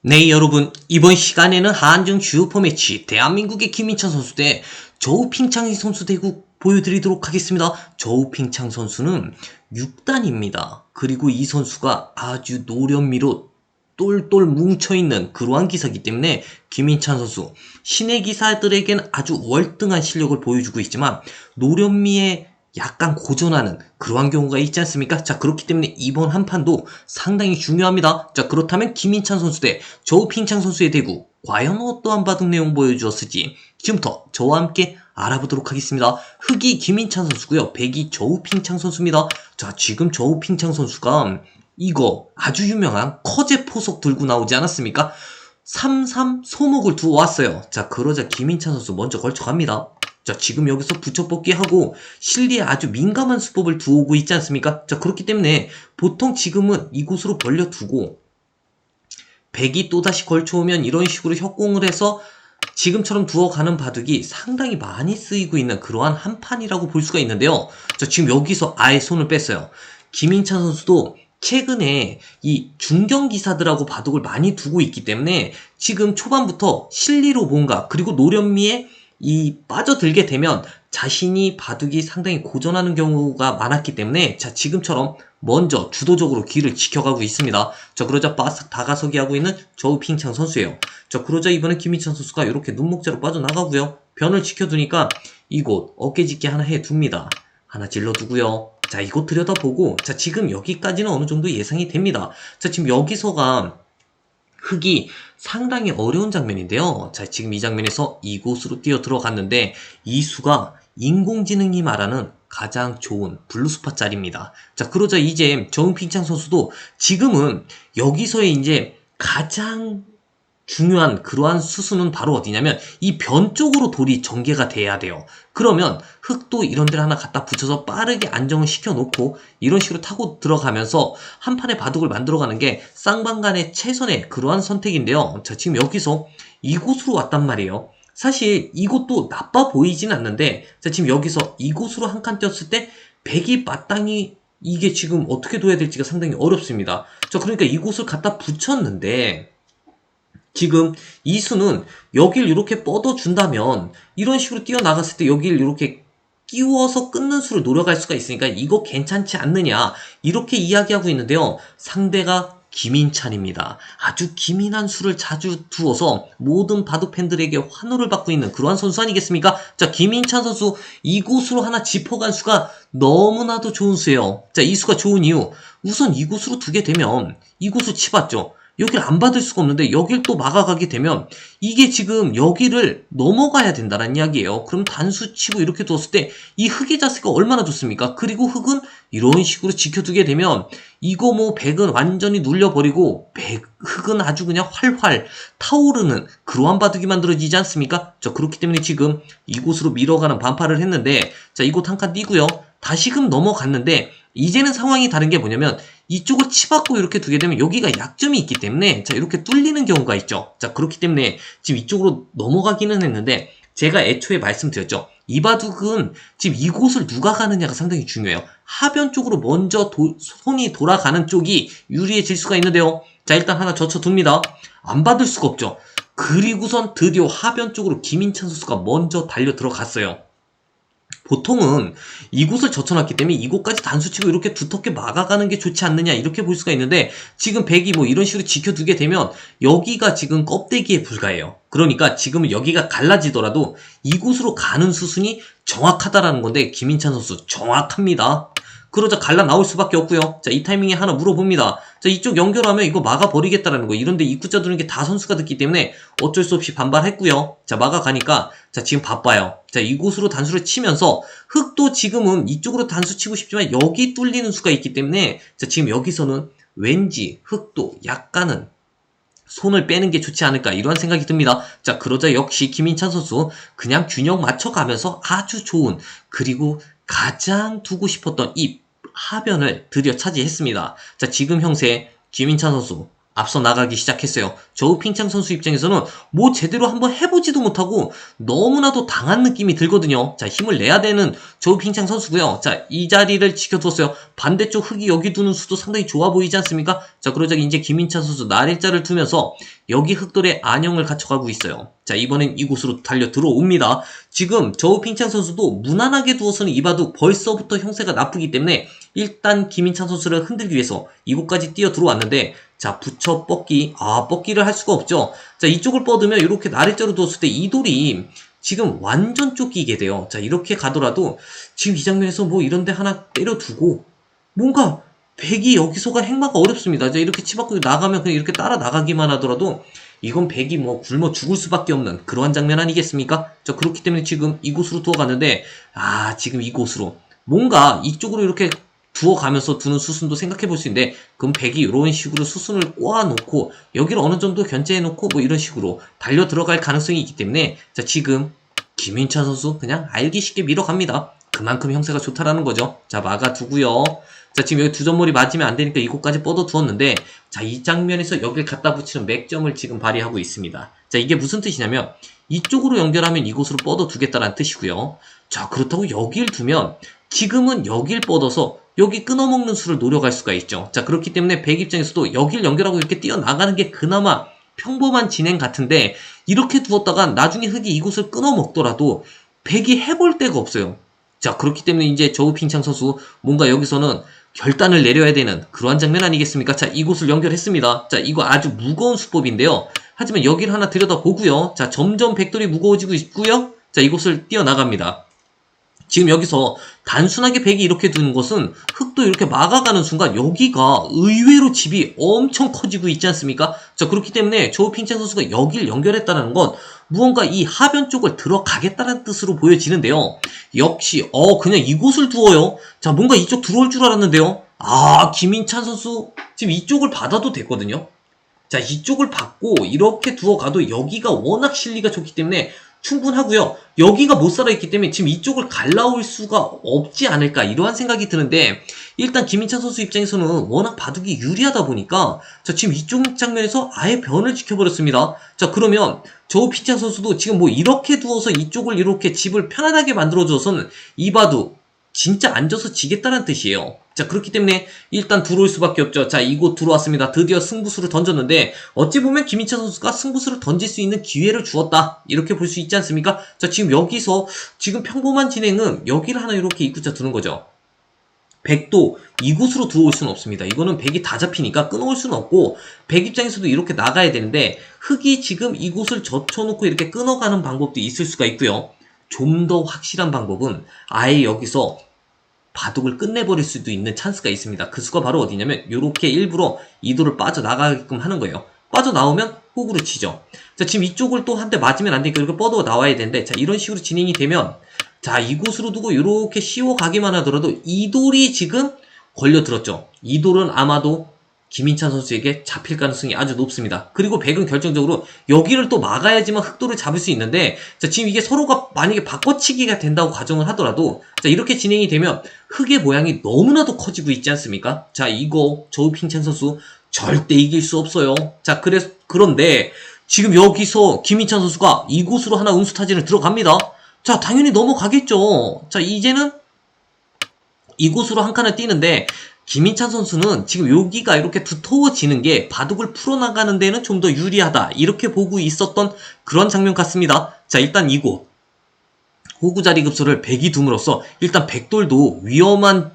네, 여러분. 이번 시간에는 한중 주요 포 매치 대한민국의 김민찬 선수 대 저우 핑창희 선수 대국 보여드리도록 하겠습니다. 저우 핑창 선수는 6단입니다. 그리고 이 선수가 아주 노련미로 똘똘 뭉쳐있는 그러한 기사이기 때문에 김민찬 선수 신의 기사들에겐 아주 월등한 실력을 보여주고 있지만 노련미에 약간 고전하는 그러한 경우가 있지 않습니까? 자 그렇기 때문에 이번 한 판도 상당히 중요합니다. 자 그렇다면 김민찬 선수 대 저우핑창 선수의 대구 과연 어떠한 바둑 내용 보여주었을지 지금부터 저와 함께 알아보도록 하겠습니다. 흑이 김민찬 선수고요. 백이 저우핑창 선수입니다. 자 지금 저우핑창 선수가 이거 아주 유명한 커제 포석 들고 나오지 않았습니까? 3-3 소목을 두어 왔어요. 자 그러자 김민찬 선수 먼저 걸쳐갑니다. 자, 지금 여기서 붙여뽑기 하고 실리에 아주 민감한 수법을 두어오고 있지 않습니까? 자, 그렇기 때문에 보통 지금은 이곳으로 벌려두고 백이 또다시 걸쳐오면 이런 식으로 협공을 해서 지금처럼 두어가는 바둑이 상당히 많이 쓰이고 있는 그러한 한 판이라고 볼 수가 있는데요. 자, 지금 여기서 아예 손을 뺐어요. 김인찬 선수도 최근에 이 중경 기사들하고 바둑을 많이 두고 있기 때문에 지금 초반부터 실리로 뭔가 그리고 노련미에 이 빠져들게 되면 자신이 바둑이 상당히 고전하는 경우가 많았기 때문에 자 지금처럼 먼저 주도적으로 길을 지켜가고 있습니다. 자 그러자 바싹 다가서기 하고 있는 저우핑창 선수예요. 자 그러자 이번에 김희찬 선수가 이렇게 눈목재로 빠져나가고요. 변을 지켜두니까 이곳 어깨짓기 하나 해둡니다. 하나 질러두고요. 자 이곳 들여다보고 자 지금 여기까지는 어느 정도 예상이 됩니다. 자 지금 여기서가 흙이 상당히 어려운 장면인데요. 자, 지금 이 장면에서 이곳으로 뛰어 들어갔는데 이 수가 인공지능이 말하는 가장 좋은 블루스파 짤입니다. 자, 그러자 이제 정핑창 선수도 지금은 여기서의 이제 가장 중요한 그러한 수순은 바로 어디냐면 이 변 쪽으로 돌이 전개가 돼야 돼요. 그러면 흙도 이런 데를 하나 갖다 붙여서 빠르게 안정을 시켜놓고 이런 식으로 타고 들어가면서 한 판의 바둑을 만들어가는 게 쌍방간의 최선의 그러한 선택인데요. 자 지금 여기서 이곳으로 왔단 말이에요. 사실 이곳도 나빠 보이진 않는데 자 지금 여기서 이곳으로 한칸 띄었을 때 백이 마땅히 이게 지금 어떻게 둬야 될지가 상당히 어렵습니다. 자 그러니까 이곳을 갖다 붙였는데 지금 이 수는 여길 이렇게 뻗어준다면 이런 식으로 뛰어나갔을 때 여길 이렇게 끼워서 끊는 수를 노려갈 수가 있으니까 이거 괜찮지 않느냐 이렇게 이야기하고 있는데요. 상대가 김인찬입니다. 아주 기민한 수를 자주 두어서 모든 바둑 팬들에게 환호를 받고 있는 그러한 선수 아니겠습니까? 자, 김인찬 선수 이곳으로 하나 짚어간 수가 너무나도 좋은 수예요. 자, 이 수가 좋은 이유 우선 이곳으로 두게 되면 이곳을 치봤죠. 여기를 안 받을 수가 없는데 여길 또 막아가게 되면 이게 지금 여기를 넘어가야 된다는 이야기예요. 그럼 단수 치고 이렇게 두었을 때이 흙의 자세가 얼마나 좋습니까? 그리고 흙은 이런 식으로 지켜두게 되면 이거 뭐 백은 완전히 눌려버리고 백, 흙은 아주 그냥 활활 타오르는 그러한 바둑이 만들어지지 않습니까? 자 그렇기 때문에 지금 이곳으로 밀어가는 반팔을 했는데 자 이곳 한 칸 띄고요. 다시금 넘어갔는데 이제는 상황이 다른 게 뭐냐면 이쪽을 치받고 이렇게 두게 되면 여기가 약점이 있기 때문에 자 이렇게 뚫리는 경우가 있죠. 자 그렇기 때문에 지금 이쪽으로 넘어가기는 했는데 제가 애초에 말씀드렸죠. 이 바둑은 지금 이곳을 누가 가느냐가 상당히 중요해요. 하변 쪽으로 먼저 도, 손이 돌아가는 쪽이 유리해질 수가 있는데요. 자 일단 하나 젖혀둡니다. 안 받을 수가 없죠. 그리고선 드디어 하변 쪽으로 김인찬 선수가 먼저 달려 들어갔어요. 보통은 이곳을 젖혀놨기 때문에 이곳까지 단수치고 이렇게 두텁게 막아가는 게 좋지 않느냐 이렇게 볼 수가 있는데 지금 백이 뭐 이런 식으로 지켜두게 되면 여기가 지금 껍데기에 불과해요. 그러니까 지금은 여기가 갈라지더라도 이곳으로 가는 수순이 정확하다라는 건데 김인찬 선수 정확합니다. 그러자 갈라 나올 수밖에 없고요. 자, 이 타이밍에 하나 물어봅니다. 자, 이쪽 연결하면 이거 막아버리겠다라는 거. 이런데 입구자 두는 게 다 선수가 듣기 때문에 어쩔 수 없이 반발했고요. 자, 막아가니까 자, 지금 바빠요. 자, 이곳으로 단수를 치면서 흙도 지금은 이쪽으로 단수 치고 싶지만 여기 뚫리는 수가 있기 때문에 자, 지금 여기서는 왠지 흙도 약간은 손을 빼는 게 좋지 않을까 이러한 생각이 듭니다. 자 그러자 역시 김인찬 선수 그냥 균형 맞춰가면서 아주 좋은 그리고 가장 두고 싶었던 이 하변을 드디어 차지했습니다. 자, 지금 형세 김인찬 선수 앞서 나가기 시작했어요. 저우 핑창 선수 입장에서는 뭐 제대로 한번 해보지도 못하고 너무나도 당한 느낌이 들거든요. 자, 힘을 내야 되는 저우 핑창 선수고요. 자, 이 자리를 지켜두었어요. 반대쪽 흙이 여기 두는 수도 상당히 좋아 보이지 않습니까? 자, 그러자 이제 김민찬 선수 날일자를 두면서 여기 흙돌의 안형을 갖춰가고 있어요. 자, 이번엔 이곳으로 달려 들어옵니다. 지금 저우 핑창 선수도 무난하게 두어서는 이봐도 벌써부터 형세가 나쁘기 때문에 일단 김민찬 선수를 흔들기 위해서 이곳까지 뛰어 들어왔는데 자 붙여 뻗기. 아 뻗기를 할 수가 없죠. 자 이쪽을 뻗으면 이렇게 나래자로 두었을 때 이 돌이 지금 완전 쫓기게 돼요. 자 이렇게 가더라도 지금 이 장면에서 뭐 이런데 하나 때려두고 뭔가 백이 여기서가 행마가 어렵습니다. 자 이렇게 치받고 나가면 그냥 이렇게 따라 나가기만 하더라도 이건 백이 뭐 굶어 죽을 수밖에 없는 그러한 장면 아니겠습니까? 자 그렇기 때문에 지금 이곳으로 두어갔는데 아 지금 이곳으로 뭔가 이쪽으로 이렇게 두어가면서 두는 수순도 생각해 볼 수 있는데 그럼 백이 이런 식으로 수순을 꼬아놓고 여기를 어느 정도 견제해놓고 뭐 이런 식으로 달려 들어갈 가능성이 있기 때문에 자 지금 김윤찬 선수 그냥 알기 쉽게 밀어갑니다. 그만큼 형세가 좋다라는 거죠. 자 막아두고요. 자 지금 여기 두 점머리 맞으면 안 되니까 이곳까지 뻗어 두었는데 자 이 장면에서 여길 갖다 붙이는 맥점을 지금 발휘하고 있습니다. 자 이게 무슨 뜻이냐면 이쪽으로 연결하면 이곳으로 뻗어 두겠다는 뜻이고요. 자 그렇다고 여길 두면 지금은 여길 뻗어서 여기 끊어먹는 수를 노려갈 수가 있죠. 자, 그렇기 때문에 백 입장에서도 여길 연결하고 이렇게 뛰어나가는 게 그나마 평범한 진행 같은데 이렇게 두었다가 나중에 흙이 이곳을 끊어먹더라도 백이 해볼 데가 없어요. 자, 그렇기 때문에 이제 저우핑창 선수 뭔가 여기서는 결단을 내려야 되는 그러한 장면 아니겠습니까? 자, 이곳을 연결했습니다. 자, 이거 아주 무거운 수법인데요. 하지만 여기를 하나 들여다보고요. 자, 점점 백돌이 무거워지고 있고요. 자, 이곳을 뛰어나갑니다. 지금 여기서 단순하게 백이 이렇게 두는 것은 흙도 이렇게 막아가는 순간 여기가 의외로 집이 엄청 커지고 있지 않습니까? 자 그렇기 때문에 조핑창 선수가 여길 연결했다는 건 무언가 이 하변 쪽을 들어가겠다는 뜻으로 보여지는데요. 역시 어 그냥 이곳을 두어요. 자 뭔가 이쪽 들어올 줄 알았는데요. 아 김인찬 선수 지금 이쪽을 받아도 됐거든요. 자 이쪽을 받고 이렇게 두어가도 여기가 워낙 실리가 좋기 때문에 충분하고요. 여기가 못 살아있기 때문에 지금 이쪽을 갈라올 수가 없지 않을까 이러한 생각이 드는데 일단 김민찬 선수 입장에서는 워낙 바둑이 유리하다 보니까 자 지금 이쪽 장면에서 아예 변을 지켜버렸습니다. 자 그러면 저 피찬 선수도 지금 뭐 이렇게 두어서 이쪽을 이렇게 집을 편안하게 만들어줘서는 이 바둑 진짜 앉아서 지겠다는 뜻이에요. 자, 그렇기 때문에 일단 들어올 수밖에 없죠. 자, 이곳 들어왔습니다. 드디어 승부수를 던졌는데, 어찌 보면 김인찬 선수가 승부수를 던질 수 있는 기회를 주었다. 이렇게 볼 수 있지 않습니까? 자, 지금 여기서, 지금 평범한 진행은 여기를 하나 이렇게 입구자 두는 거죠. 백도 이곳으로 들어올 수는 없습니다. 이거는 백이 다 잡히니까 끊어올 수는 없고, 백 입장에서도 이렇게 나가야 되는데, 흙이 지금 이곳을 젖혀놓고 이렇게 끊어가는 방법도 있을 수가 있고요. 좀 더 확실한 방법은 아예 여기서 바둑을 끝내버릴 수도 있는 찬스가 있습니다. 그 수가 바로 어디냐면 이렇게 일부러 이도를 빠져나가게끔 하는 거예요. 빠져나오면 호구를 치죠. 자 지금 이쪽을 또 한 대 맞으면 안 되니까 이렇게 뻗어 나와야 되는데 자 이런 식으로 진행이 되면 자 이곳으로 두고 이렇게 쉬워 가기만 하더라도 이 돌이 지금 걸려 들었죠. 이 돌은 아마도 김인찬 선수에게 잡힐 가능성이 아주 높습니다. 그리고 백은 결정적으로 여기를 또 막아야지만 흑도를 잡을 수 있는데 자, 지금 이게 서로가 만약에 바꿔치기가 된다고 가정을 하더라도 자, 이렇게 진행이 되면 흑의 모양이 너무나도 커지고 있지 않습니까? 자 이거 저우핑찬 선수 절대 이길 수 없어요. 자 그래서 그런데 지금 여기서 김인찬 선수가 이곳으로 하나 운수타진을 들어갑니다. 자 당연히 넘어가겠죠. 자 이제는 이곳으로 한 칸을 뛰는데 김인찬 선수는 지금 여기가 이렇게 두터워지는 게 바둑을 풀어나가는 데는 좀 더 유리하다. 이렇게 보고 있었던 그런 장면 같습니다. 자, 일단 이곳. 호구 자리 급소를 백이 둠으로써 일단 백돌도 위험한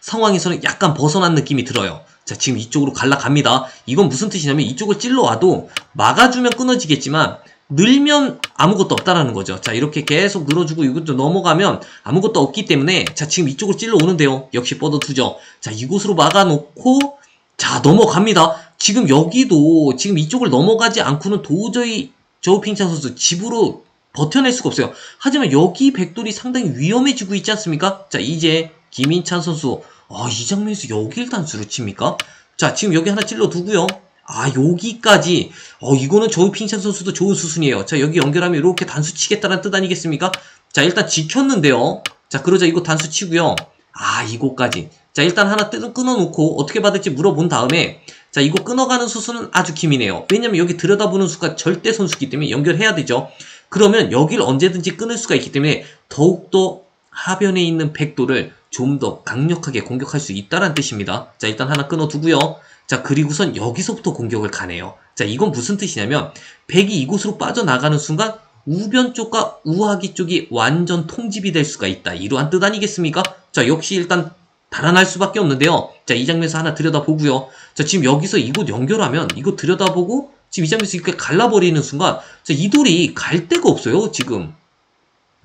상황에서는 약간 벗어난 느낌이 들어요. 자, 지금 이쪽으로 갈라갑니다. 이건 무슨 뜻이냐면 이쪽을 찔러와도 막아주면 끊어지겠지만 늘면 아무것도 없다라는 거죠. 자, 이렇게 계속 늘어주고 이것도 넘어가면 아무것도 없기 때문에 자, 지금 이쪽으로 찔러 오는데요. 역시 뻗어두죠. 자, 이곳으로 막아놓고 자, 넘어갑니다. 지금 여기도 지금 이쪽을 넘어가지 않고는 도저히 저우핑찬 선수 집으로 버텨낼 수가 없어요. 하지만 여기 백돌이 상당히 위험해지고 있지 않습니까? 자, 이제 김인찬 선수 아, 이 장면에서 여길 단수를 칩니까? 자, 지금 여기 하나 찔러 두고요. 아, 여기까지. 어, 이거는 저우 핑찬 선수도 좋은 수순이에요. 자, 여기 연결하면 이렇게 단수 치겠다는 뜻 아니겠습니까? 자, 일단 지켰는데요. 자, 그러자 이거 단수 치고요. 아, 이곳까지. 자, 일단 하나 뜯, 끊어놓고 어떻게 받을지 물어본 다음에 자, 이거 끊어가는 수수는 아주 기민해요. 왜냐면 여기 들여다보는 수가 절대 선수기 때문에 연결해야 되죠. 그러면 여길 언제든지 끊을 수가 있기 때문에 더욱더 하변에 있는 백도를 좀 더 강력하게 공격할 수 있다는 뜻입니다. 자, 일단 하나 끊어두고요. 자, 그리고선 여기서부터 공격을 가네요. 자, 이건 무슨 뜻이냐면 백이 이곳으로 빠져나가는 순간 우변 쪽과 우하기 쪽이 완전 통집이 될 수가 있다. 이러한 뜻 아니겠습니까? 자, 역시 일단 달아날 수밖에 없는데요. 자, 이 장면에서 하나 들여다보고요. 자, 지금 여기서 이곳 연결하면 이곳 들여다보고 지금 이 장면에서 이렇게 갈라버리는 순간 자, 이 돌이 갈 데가 없어요. 지금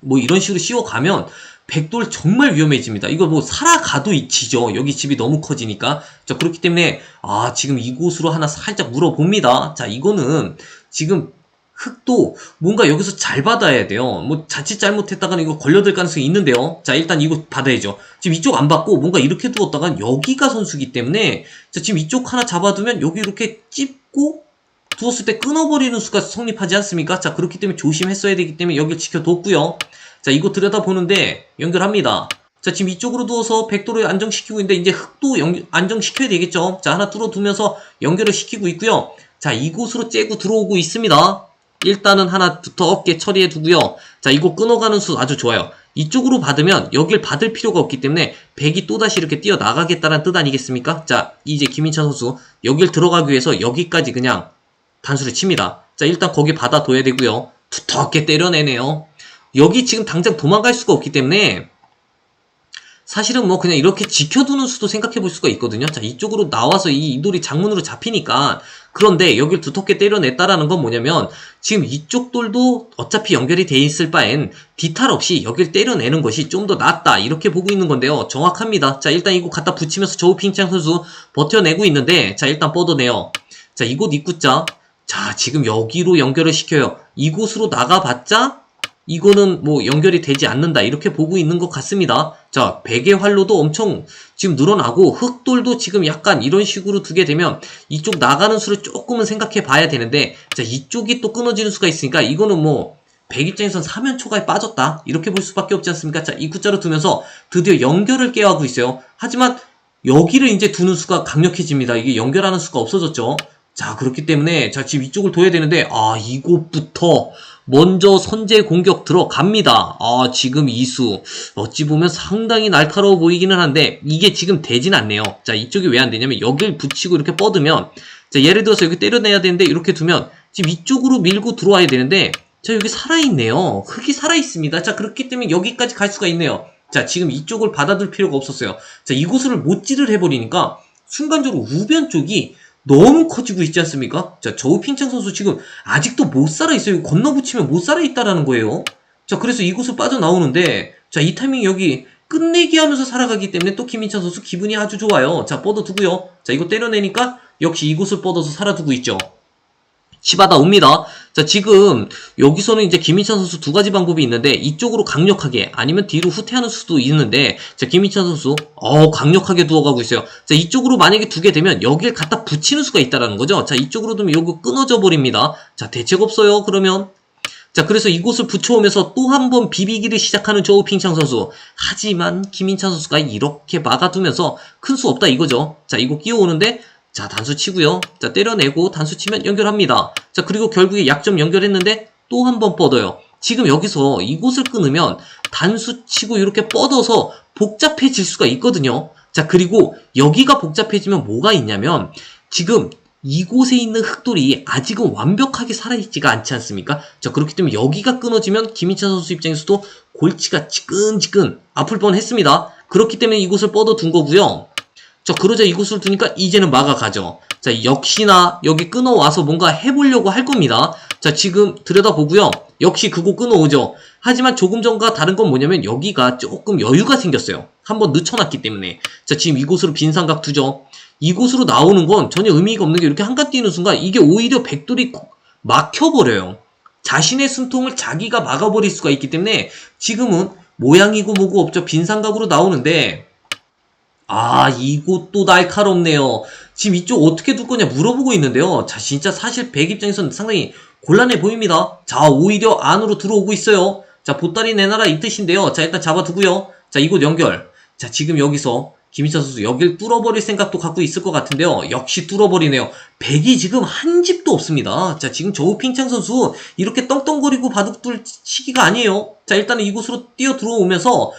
뭐 이런 식으로 씌워가면 백돌 정말 위험해집니다. 이거 뭐 살아가도 이 지죠. 여기 집이 너무 커지니까. 자, 그렇기 때문에 아, 지금 이곳으로 하나 살짝 물어봅니다. 자, 이거는 지금 흙도 뭔가 여기서 잘 받아야 돼요. 뭐 자칫 잘못했다가는 이거 걸려들 가능성이 있는데요. 자, 일단 이거 받아야죠. 지금 이쪽 안 받고 뭔가 이렇게 두었다간 여기가 선수기 때문에 자, 지금 이쪽 하나 잡아두면 여기 이렇게 찝고 두었을 때 끊어버리는 수가 성립하지 않습니까? 자, 그렇기 때문에 조심했어야 되기 때문에 여기를 지켜뒀고요. 자, 이거 들여다보는데 연결합니다. 자, 지금 이쪽으로 두어서 백도를 안정시키고 있는데 이제 흙도 연- 안정시켜야 되겠죠. 자, 하나 뚫어두면서 연결을 시키고 있고요. 자, 이곳으로 째고 들어오고 있습니다. 일단은 하나 두텁게 처리해 두고요. 자, 이거 끊어가는 수 아주 좋아요. 이쪽으로 받으면 여길 받을 필요가 없기 때문에 백이 또다시 이렇게 뛰어나가겠다는 뜻 아니겠습니까? 자, 이제 김인찬 선수 여길 들어가기 위해서 여기까지 그냥 단수를 칩니다. 자, 일단 거기 받아둬야 되고요. 두텁게 때려내네요. 여기 지금 당장 도망갈 수가 없기 때문에 사실은 뭐 그냥 이렇게 지켜두는 수도 생각해 볼 수가 있거든요. 자, 이쪽으로 나와서 이 이돌이 장문으로 잡히니까 그런데 여길 두텁게 때려냈다라는 건 뭐냐면 지금 이쪽 돌도 어차피 연결이 돼 있을 바엔 디탈 없이 여길 때려내는 것이 좀 더 낫다 이렇게 보고 있는 건데요. 정확합니다. 자, 일단 이거 갖다 붙이면서 저우 핑창 선수 버텨내고 있는데 자, 일단 뻗어내요. 자, 이곳 입구자 자, 지금 여기로 연결을 시켜요. 이곳으로 나가봤자 이거는 뭐 연결이 되지 않는다 이렇게 보고 있는 것 같습니다. 자, 베개 활로도 엄청 지금 늘어나고 흑돌도 지금 약간 이런 식으로 두게 되면 이쪽 나가는 수를 조금은 생각해 봐야 되는데 자, 이쪽이 또 끊어지는 수가 있으니까 이거는 뭐 백 입장에선 사면 초과에 빠졌다 이렇게 볼 수밖에 없지 않습니까? 자, 입구자로 두면서 드디어 연결을 깨하고 있어요. 하지만 여기를 이제 두는 수가 강력해집니다. 이게 연결하는 수가 없어졌죠. 자, 그렇기 때문에 자, 지금 이쪽을 둬야 되는데 아, 이곳부터 먼저 선제 공격 들어갑니다. 아, 지금 이수. 어찌 보면 상당히 날카로워 보이기는 한데, 이게 지금 되진 않네요. 자, 이쪽이 왜 안 되냐면, 여길 붙이고 이렇게 뻗으면, 자, 예를 들어서 여기 때려내야 되는데, 이렇게 두면, 지금 이쪽으로 밀고 들어와야 되는데, 자, 여기 살아있네요. 흙이 살아있습니다. 자, 그렇기 때문에 여기까지 갈 수가 있네요. 자, 지금 이쪽을 받아둘 필요가 없었어요. 자, 이곳을 못질을 해버리니까, 순간적으로 우변 쪽이 너무 커지고 있지 않습니까? 자, 저우 핑창 선수 지금 아직도 못 살아 있어요. 이거 건너붙이면 못 살아 있다라는 거예요. 자, 그래서 이곳을 빠져나오는데, 자, 이 타이밍 여기 끝내기 하면서 살아가기 때문에 또 김인찬 선수 기분이 아주 좋아요. 자, 뻗어두고요. 자, 이거 때려내니까 역시 이곳을 뻗어서 살아두고 있죠. 치받아 옵니다. 자, 지금 여기서는 이제 김인찬 선수 두 가지 방법이 있는데 이쪽으로 강력하게 아니면 뒤로 후퇴하는 수도 있는데 자, 김인찬 선수 어, 강력하게 두어가고 있어요. 자, 이쪽으로 만약에 두게 되면 여길 갖다 붙이는 수가 있다라는 거죠. 자, 이쪽으로 두면 요거 끊어져 버립니다. 자, 대책 없어요. 그러면 자, 그래서 이곳을 붙여오면서 또 한 번 비비기를 시작하는 저우 핑창 선수. 하지만 김인찬 선수가 이렇게 막아두면서 큰 수 없다 이거죠. 자, 이거 끼워오는데 자, 단수 치고요. 자, 때려내고 단수 치면 연결합니다. 자, 그리고 결국에 약점 연결했는데 또 한 번 뻗어요. 지금 여기서 이곳을 끊으면 단수 치고 이렇게 뻗어서 복잡해질 수가 있거든요. 자, 그리고 여기가 복잡해지면 뭐가 있냐면 지금 이곳에 있는 흑돌이 아직은 완벽하게 살아있지가 않지 않습니까? 자, 그렇기 때문에 여기가 끊어지면 김인찬 선수 입장에서도 골치가 지끈지끈 아플 뻔 했습니다. 그렇기 때문에 이곳을 뻗어둔 거고요. 자, 그러자 이곳을 두니까 이제는 막아가죠. 자, 역시나 여기 끊어와서 뭔가 해보려고 할 겁니다. 자, 지금 들여다보고요. 역시 그거 끊어오죠. 하지만 조금 전과 다른 건 뭐냐면 여기가 조금 여유가 생겼어요. 한번 늦춰놨기 때문에. 자, 지금 이곳으로 빈 삼각 두죠. 이곳으로 나오는 건 전혀 의미가 없는 게 이렇게 한칸 뛰는 순간 이게 오히려 백돌이 막혀버려요. 자신의 숨통을 자기가 막아버릴 수가 있기 때문에 지금은 모양이고 뭐고 없죠. 빈 삼각으로 나오는데 아, 이곳도 날카롭네요. 지금 이쪽 어떻게 둘 거냐 물어보고 있는데요. 자, 진짜 사실 백 입장에서는 상당히 곤란해 보입니다. 자, 오히려 안으로 들어오고 있어요. 자, 보따리 내놔라 이 뜻인데요. 자, 일단 잡아두고요. 자, 이곳 연결. 자, 지금 여기서 김희찬 선수 여길 뚫어버릴 생각도 갖고 있을 것 같은데요. 역시 뚫어버리네요. 백이 지금 한 집도 없습니다. 자, 지금 저우 핑창 선수 이렇게 떵떵거리고 바둑 둘 시기가 아니에요. 자, 일단은 이곳으로 뛰어 들어오면서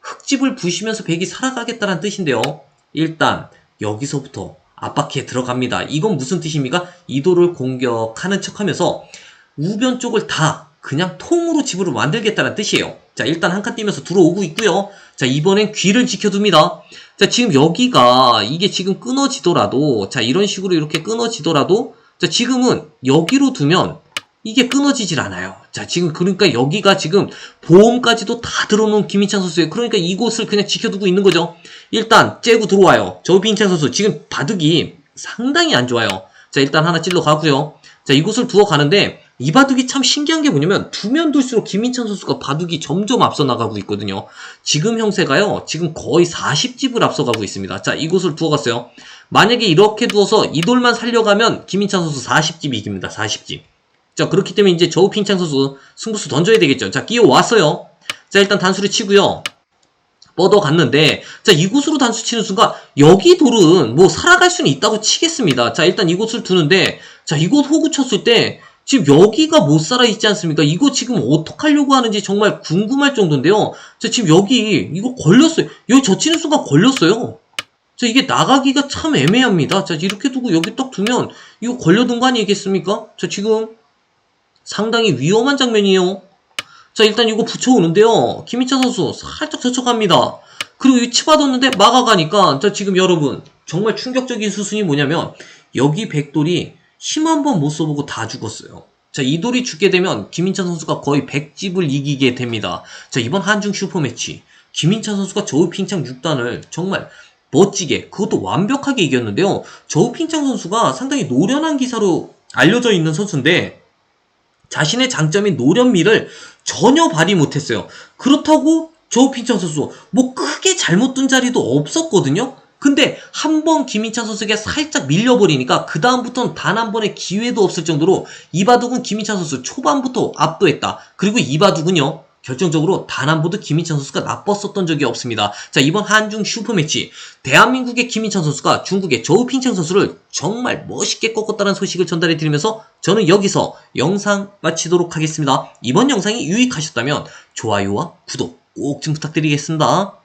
흙집을 부시면서 백이 살아가겠다는 뜻인데요. 일단 여기서부터 압박해 들어갑니다. 이건 무슨 뜻입니까? 이도를 공격하는 척하면서 우변 쪽을 다 그냥 통으로 집으로 만들겠다는 뜻이에요. 자, 일단 한 칸 뛰면서 들어오고 있고요. 자, 이번엔 귀를 지켜둡니다. 자, 지금 여기가 이게 지금 끊어지더라도 자, 이런 식으로 이렇게 끊어지더라도 자, 지금은 여기로 두면 이게 끊어지질 않아요. 자, 지금 그러니까 여기가 지금 보험까지도 다 들어놓은 김인찬 선수예요. 그러니까 이곳을 그냥 지켜두고 있는 거죠. 일단 째고 들어와요. 저빈찬 선수 지금 바둑이 상당히 안 좋아요. 자, 일단 하나 찔러 가고요. 자, 이곳을 두어 가는데 이 바둑이 참 신기한 게 뭐냐면 두면 둘수록 김인찬 선수가 바둑이 점점 앞서 나가고 있거든요. 지금 형세가요. 지금 거의 40집을 앞서가고 있습니다. 자, 이곳을 두어 갔어요. 만약에 이렇게 두어서 이 돌만 살려가면 김인찬 선수 40집 이깁니다. 40집. 자, 그렇기 때문에 이제 저우 핑창 선수 승부수 던져야 되겠죠. 자, 끼어왔어요. 자, 일단 단수를 치고요. 뻗어갔는데, 자, 이곳으로 단수 치는 순간, 여기 돌은 뭐 살아갈 수는 있다고 치겠습니다. 자, 일단 이곳을 두는데, 자, 이곳 호구 쳤을 때, 지금 여기가 못 살아 있지 않습니까? 이거 지금 어떡하려고 하는지 정말 궁금할 정도인데요. 자, 지금 여기, 이거 걸렸어요. 여기 젖히는 순간 걸렸어요. 자, 이게 나가기가 참 애매합니다. 자, 이렇게 두고 여기 딱 두면, 이거 걸려둔 거 아니겠습니까? 자, 지금, 상당히 위험한 장면이에요. 자, 일단 이거 붙여오는데요. 김희찬 선수 살짝 젖혀갑니다. 그리고 이 치받았는데 막아가니까, 자, 지금 여러분, 정말 충격적인 수순이 뭐냐면, 여기 백돌이 힘 한 번 못 써보고 다 죽었어요. 자, 이 돌이 죽게 되면 김인찬 선수가 거의 100집을 이기게 됩니다. 자, 이번 한중 슈퍼매치. 김인찬 선수가 저우핑창 6단을 정말 멋지게, 그것도 완벽하게 이겼는데요. 저우핑창 선수가 상당히 노련한 기사로 알려져 있는 선수인데, 자신의 장점인 노련미를 전혀 발휘 못했어요. 그렇다고 저우핑찬 선수 뭐 크게 잘못 둔 자리도 없었거든요. 근데 한 번 김인찬 선수에게 살짝 밀려버리니까 그 다음부터는 단 한 번의 기회도 없을 정도로 이바둑은 김인찬 선수 초반부터 압도했다. 그리고 이바둑은요. 결정적으로 단 한 번도 김인찬 선수가 나빴었던 적이 없습니다. 자 이번 한중 슈퍼매치 대한민국의 김인찬 선수가 중국의 저우핑창 선수를 정말 멋있게 꺾었다는 소식을 전달해 드리면서 저는 여기서 영상 마치도록 하겠습니다. 이번 영상이 유익하셨다면 좋아요와 구독 꼭 좀 부탁드리겠습니다.